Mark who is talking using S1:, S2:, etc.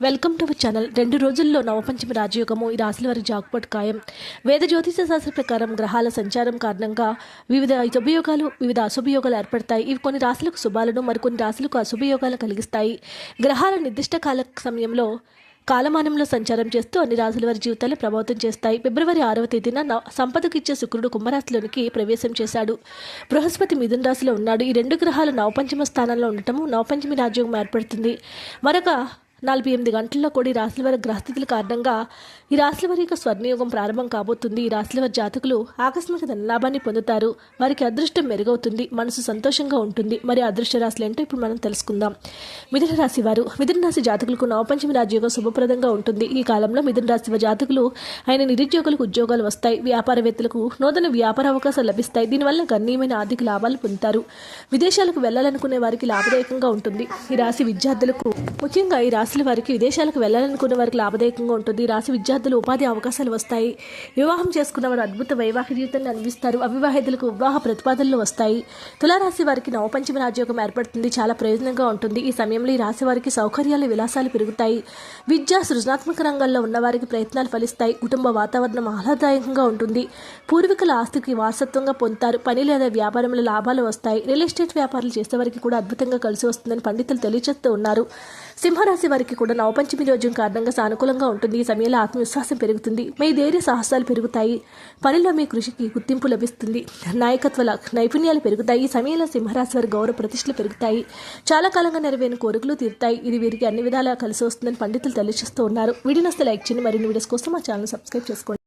S1: Welcome to our channel. రెండు రోజుల్లో నవపంచమి రాజయోగము ఈ రాశుల వారి జాక్పాట్ ఖాయం. వేద జ్యోతిష శాస్త్ర ప్రకారం గ్రహాల సంచారం కారణంగా వివిధ శుభయోగాలు వివిధ అశుభయోగాలు ఏర్పడతాయి. ఇవి కొన్ని రాశులకు శుభాలను మరికొన్ని రాశులకు అశుభయోగాలు కలిగిస్తాయి. గ్రహాల నిర్దిష్ట కాల సమయంలో కాలమానంలో సంచారం చేస్తూ అన్ని రాశుల వారి జీవితాన్ని ప్రభావితం చేస్తాయి. ఫిబ్రవరి ఆరవ తేదీన సంపదకు ఇచ్చే శుక్రుడు కుంభరాశిలోనికి ప్రవేశం చేశాడు. బృహస్పతి మిథున రాశిలో ఉన్నాడు. ఈ రెండు గ్రహాలు నవపంచమ స్థానంలో ఉండటము నవపంచమి రాజ్యోగం ఏర్పడుతుంది. మరొక నలభై ఎనిమిది గంటల్లో కూడా ఈ రాశులవారి గ్రహస్థితుల కారణంగా ఈ రాశులవారి యొక్క స్వర్ణయోగం ప్రారంభం కాబోతుంది. ఈ రాశులవారి జాతకులు ఆకస్మిక ధనలాభాన్ని పొందుతారు. వారికి అదృష్టం మెరుగవుతుంది. మనసు సంతోషంగా ఉంటుంది. మరి అదృష్ట రాశులు ఏంటో ఇప్పుడు మనం తెలుసుకుందాం. మిథున రాశి వారు. మిథున రాశి జాతకులకు నవపంచమి రాజయోగం శుభప్రదంగా ఉంటుంది. ఈ కాలంలో మిథున రాశి వారి జాతకులు ఆయన నిరుద్యోగులకు ఉద్యోగాలు వస్తాయి. వ్యాపారవేత్తలకు నూతన వ్యాపార అవకాశాలు లభిస్తాయి. దీనివల్ల గణనీయమైన ఆర్థిక లాభాలు పొందుతారు. విదేశాలకు వెళ్ళాలనుకునే వారికి లాభదాయకంగా ఉంటుంది. ఈ రాశి విద్యార్థులకు ముఖ్యంగా ఈ రాశి రాశుల వారికి విదేశాలకు వెళ్ళాలనుకున్న వారికి లాభదాయకంగా ఉంటుంది. రాశి విద్యార్థులు ఉపాధి అవకాశాలు వస్తాయి. వివాహం చేసుకున్న వారు అద్భుత వైవాహిక జీవితాన్ని అందిస్తారు అవివాహితులకు వివాహ ప్రతిపాదనలు వస్తాయి. తులారాశి వారికి నవపంచమ రాజయోగం ఏర్పడుతుంది. చాలా ప్రయోజనంగా ఉంటుంది. ఈ సమయంలో ఈ రాశి వారికి సౌకర్యాలు విలాసాలు పెరుగుతాయి. విద్య సృజనాత్మక రంగాల్లో ఉన్నవారికి ప్రయత్నాలు ఫలిస్తాయి. కుటుంబ వాతావరణం ఆహ్లాదాయకంగా ఉంటుంది. పూర్వీకుల ఆస్తికి వారసత్వంగా పొందుతారు. పని లేదా వ్యాపారంలో లాభాలు వస్తాయి. రియల్ ఎస్టేట్ వ్యాపారాలు చేసేవారికి కూడా అద్భుతంగా కలిసి వస్తుందని పండితులు తెలియజేస్తూ ఉన్నారు. సింహరాశి వారికి కూడా నవపంచమి రోజు కారణంగా సానుకూలంగా ఉంటుంది. ఈ సమయంలో ఆత్మవిశ్వాసం పెరుగుతుంది. మీ ధైర్య సాహసాలు పెరుగుతాయి. పనిలో మీ కృషికి గుర్తింపు లభిస్తుంది. నాయకత్వ నైపుణ్యాలు పెరుగుతాయి. ఈ సమయంలో సింహరాశి వారి గౌరవ ప్రతిష్టలు పెరుగుతాయి. చాలా కాలంగా నెరవేరిన కోరికలు తీరుతాయి. ఇది వీరికి అన్ని విధాలా కలిసి వస్తుందని పండితులు తెలియజేస్తూ ఉన్నారు. వీడియోస్తే లైక్ చేయండి. మరిన్ని వీడియోస్ కోసం మా ఛానల్ సబ్స్క్రైబ్ చేసుకోండి.